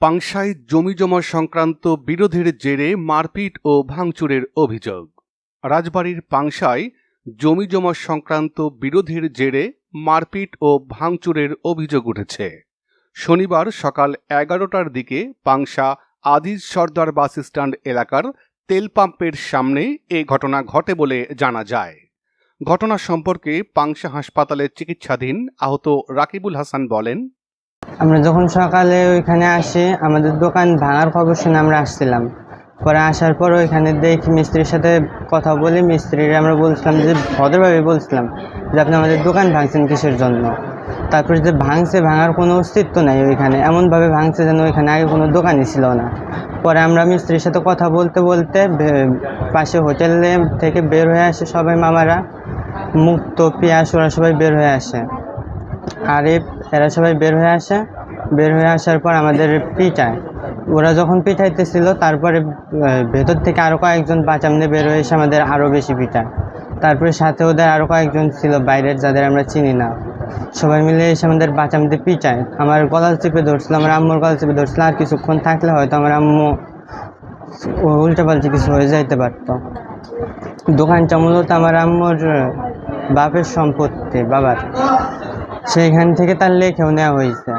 পাংশায় জমিজমা সংক্রান্ত বিরোধের জেরে মারপিট ও ভাঙচুরের অভিযোগ। রাজবাড়ীর পাংশায় জমিজমা সংক্রান্ত বিরোধের জেরে মারপিট ও ভাঙচুরের অভিযোগ উঠেছে। শনিবার সকাল এগারোটার দিকে পাংশা আদিজ সর্দার বাস স্ট্যান্ড এলাকার তেল পাম্পের সামনে এ ঘটনা ঘটে বলে জানা যায়। ঘটনা সম্পর্কে পাংশা হাসপাতালে চিকিৎসাধীন আহত রাকিবুল হাসান বলেন আমরা যখন সকালে ওইখানে আসি, আমাদের দোকান ভাঙার খবর শুনে আমরা আসছিলাম। পরে আসার পর ওইখানে দেখি মিস্ত্রির সাথে কথা বলি মিস্ত্রির আমরা বলছিলাম যে, ভদ্রভাবে বলছিলাম যে, আপনি আমাদের দোকান ভাঙছেন কিসের জন্য? তারপরে যে ভাঙছে, ভাঙার কোনো অস্তিত্ব নাই ওইখানে। এমনভাবে ভাঙছে যেন ওইখানে আগে কোনো দোকানই ছিল না। পরে আমরা মিস্ত্রির সাথে কথা বলতে বলতে পাশে হোটেলে থেকে বের হয়ে আসে সবাই মামারা। মুক্ত পিয়াস ওরা সবাই বের হয়ে আসে। আরিফ এরা সবাই বের হয়ে আসে। বের হয়ে আসার পর আমাদের পিটায়। ওরা যখন পিঠাইতেছিল তারপরে ভেতর থেকে আরও কয়েকজন বাঁচামনে বের হয়ে এসে আমাদের আরও বেশি পিটায়। তারপরে সাথে ওদের আরও কয়েকজন ছিল বাইরের, যাদের আমরা চিনি না। সবাই মিলে এসে আমাদের বাঁচামতে পিটায়। আমার গলাল চেপে ধরছিল, আমার আম্মুর গলা চেপে ধরছিল। আর কিছুক্ষণ থাকলে হয়তো আমার আম্মু উল্টা পাল্টা কিছু হয়ে যাইতে পারতো। দোকানটা মূলত আমার আম্মুর বাপের সম্পত্তি, বাবার। সেইখান থেকে তার লেখেও নেওয়া হয়েছে।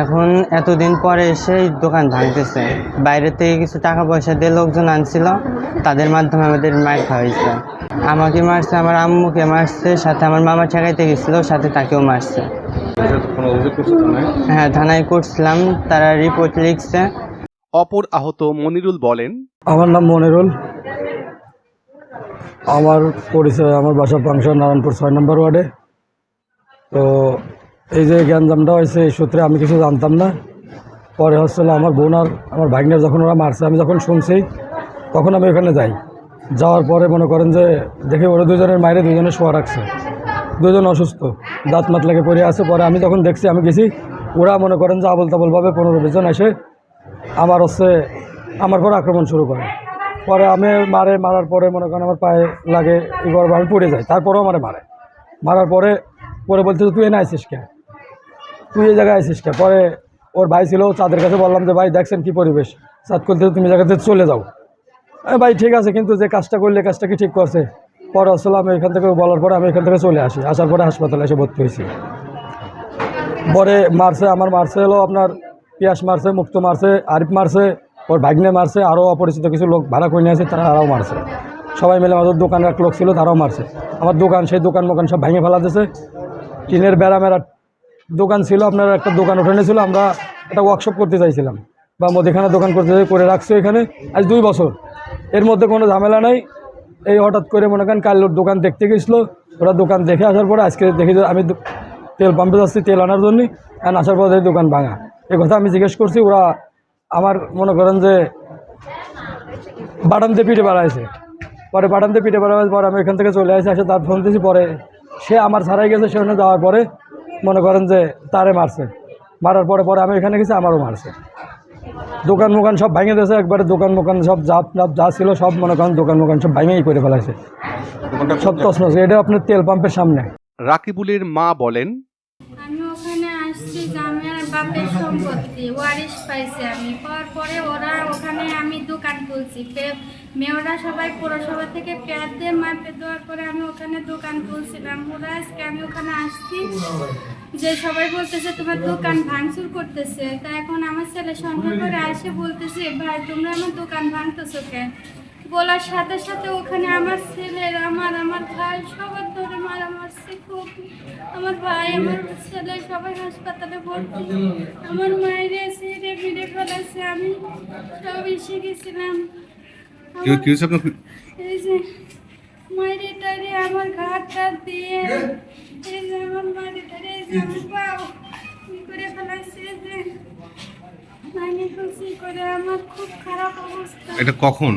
এখন এতদিন পরে এসে দোকান ভাঙতেছে। বাইরে থেকে কিছু টাকা পয়সা দিয়ে লোকজন আনছিল তাদের মাধ্যমে আমাদের মার খাওয়া হয়েছে। আমাকে মারছে আমার আম্মুকে মারছে সাথে আমার মামা ঠেকাইতে গেছিল সাথে তাকেও মারছে। হ্যাঁ থানায় করছিলাম তারা রিপোর্ট লিখছে। অপর আহত মনিরুল বলেন আমার নাম মনিরুল। আমার পরিচয় আমার বাসা পাংশা নারায়ণপুর ছয় নম্বর ওয়ার্ডে। তো এই যে জ্ঞানজামটা হয়েছে, এই সূত্রে আমি কিছু জানতাম না। পরে হচ্ছিল আমার বোন আর আমার ভাগ্নের যখন ওরা মারছে, আমি যখন শুনছি, তখন আমি ওখানে যাই। যাওয়ার পরে মনে করেন যে, দেখি ওরা দুজনের মায়ের দুজনে শোয়া রাখছে। দুজন অসুস্থ, দাঁত মাত লেগে পড়ে আছে। পরে আমি যখন দেখছি, আমি গেছি, ওরা মনে করেন যে আবল তাবলভাবে পনেরো বিশ জন এসে আমার হচ্ছে, আমার পর আক্রমণ শুরু করে। পরে আমি মারে, মারার পরে মনে করেন আমার পায়ে লাগে এবার আমি পড়ে যাই। তারপরেও আমারে মারে। মারার পরে পরে বলছে যে, তুই এনে আইসিস কে তুই এই জায়গায় আইসিস কে পরে ওর ভাই ছিল চাঁদের কাছে বললাম যে ভাই দেখছেন কি পরিবেশ? চাঁদ করতে তুমি জায়গাতে চলে যাও। ভাই ঠিক আছে কিন্তু যে কাজটা করলে কাজটা কি ঠিক করছে? পরে আসলে আমি এখান থেকে বলার পরে আমি এখান থেকে চলে আসি। আসার পরে হাসপাতালে এসে ভর্তি হয়েছি। পরে মারছে আমার মারছে হলো আপনার পিয়াস মারছে মুক্ত মারছে আরিফ মারছে ওর ভাগ্নে মারছে আরও অপরিচিত কিছু লোক ভাড়া করে নিয়ে আছে তারা আরও মারছে। সবাই মিলে আমাদের দোকানের এক লোক ছিল তারাও মারছে। আমার দোকান সেই দোকান মোকান সব ভেঙে ফেলা দিয়েছে টিনের বেড়া মেরা দোকান ছিল, আপনার একটা দোকান ওখানে ছিল, আমরা একটা ওয়ার্কশপ করতে চাইছিলাম। বা মুদিখানা দোকান করতে চাই, করে রাখছে এখানে আজ দুই বছর। এর মধ্যে কোনো ঝামেলা নাই। এই হঠাৎ করে মনে করেন কাল দোকান দেখতে গেছিল, ওরা দোকান দেখে আসার পরে আজকে দেখি আমি তেল পাম্পে যাচ্ছি, তেল আনার জন্য আর আসার পরে দোকান ভাঙা। এই কথা আমি জিজ্ঞেস করছি, ওরা আমার মনে করেন যে বাটামতে পিঠে বাড়াইছে পরে বাটামতে পিঠে বাড়াবার পরে আমি এখান থেকে চলে আসি, এসে তার ফোন দিয়েছি পরে সে আমার ছাড়াই গেছে সে ওখানে যাওয়ার পরে মনে করেন যে তারে মারছে। মারার পরে পরে আমি এখানে গেছি আমারও মারছে। দোকান মোকান সব ভেঙে দিয়েছে একবারে দোকান মোকান সব যা যা- যা ছিল সব মনে করেন দোকান মোকান সব ভেঙেই করে ফেলাইছে। সব তসনস এটা আপনার তেল পাম্পের সামনে। রাকিবুলের মা বলেন আমি ওখানে আসছি আমি আর বাপের সম্পত্তি, ওয়ারিশ পাইছে আমি। পাওয়ার পরে ওরা ওখানে আমি দোকান খুলছি। মেয়েরা সবাই পৌরসভা থেকে পেয়ার দিয়ে মাপে দেওয়ার পরে আমি ওখানে দোকান খুলছিলাম। ওরা আজকে আমি ওখানে আসছি। যে সবাই বলতেছে, তোমার দোকান ভাঙচুর করতেছে। তা এখন আমার ছেলে সন্দেহ করে আসে, বলতেছে, ভাই, তোমরা আমার দোকান ভাঙতেছো কেন? বলার সাথে সাথে ওখানে আমার ছেলের আমার আমার ভাই সবার ধরে মারা মারছে খুব আমার ভাই আমার ছেলে সবাই হাসপাতালে ভর্তি। আমার মায়ের ছিঁড়ে ভিড়ে ফেলেছে আমি সব এসে গেছিলাম। এই যে মায়ের টাইরে আমার ঘাট টাট দিয়ে এই যে আমার মায়ের টাইরে এই যে আমার পাও কি করে ফেলাইছে যে খুশি করে আমার খুব খারাপ অবস্থা। এটা কখন?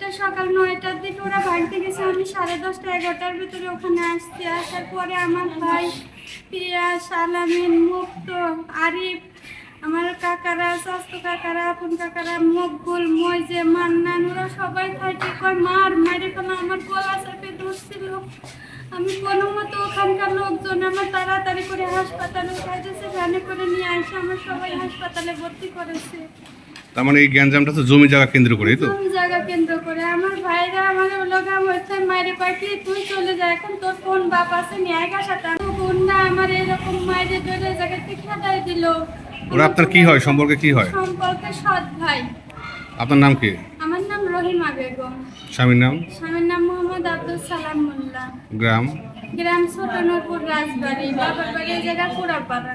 এটা সকাল নয়টার দিকে ওরা বাড়িতে গেছে, আমি সাড়ে দশটা, এগারোটার ভিতরে ওখানে আসছি। আসার পরে আমার ভাই পিয়াস আলামিন মুক্ত, আরিফ, আমার কাকারা, স্বাস্থ্য কাকারা, আপন কাকারা, মকবুল, মইজে, মান্নান, ওরা সবাই থাকে। কয়, মার মারে কোনো আমার গলা চেপে ধরছিল আমি কোনো মতো ওখানকার লোকজন আমার তাড়াতাড়ি করে হাসপাতালে উঠাইতেছে ভ্যানে করে নিয়ে আসে আমার সবাই হাসপাতালে ভর্তি করেছে। তার মানে এই গ্যাঞ্জামটা তো জমি জায়গা কেন্দ্র করে তো? কোন জায়গা কেন্দ্র করে। আমার ভাইরা আমার লোকা হচ্ছে মায়ের পাখি তুই চলে যা এখন তোর কোন বাপ আছে নিয়ে সাথে গুন্ডা আমার এরকম মাইরে ধরে জায়গা থেকে খেদাই দিল। ওরা আপনার কি হয়? সম্পর্কে কি হয়? সম্পর্কে সৎ ভাই। আপনার নাম কি? আমার নাম রহিমা বেগম। স্বামীর নাম? স্বামীর নাম মোহাম্মদ আব্দুল সালাম মোল্লা। গ্রাম? গ্রাম ছোটনপুর রাজবাড়ি বাবার বাড়ি জায়গা পুরাপাড়া।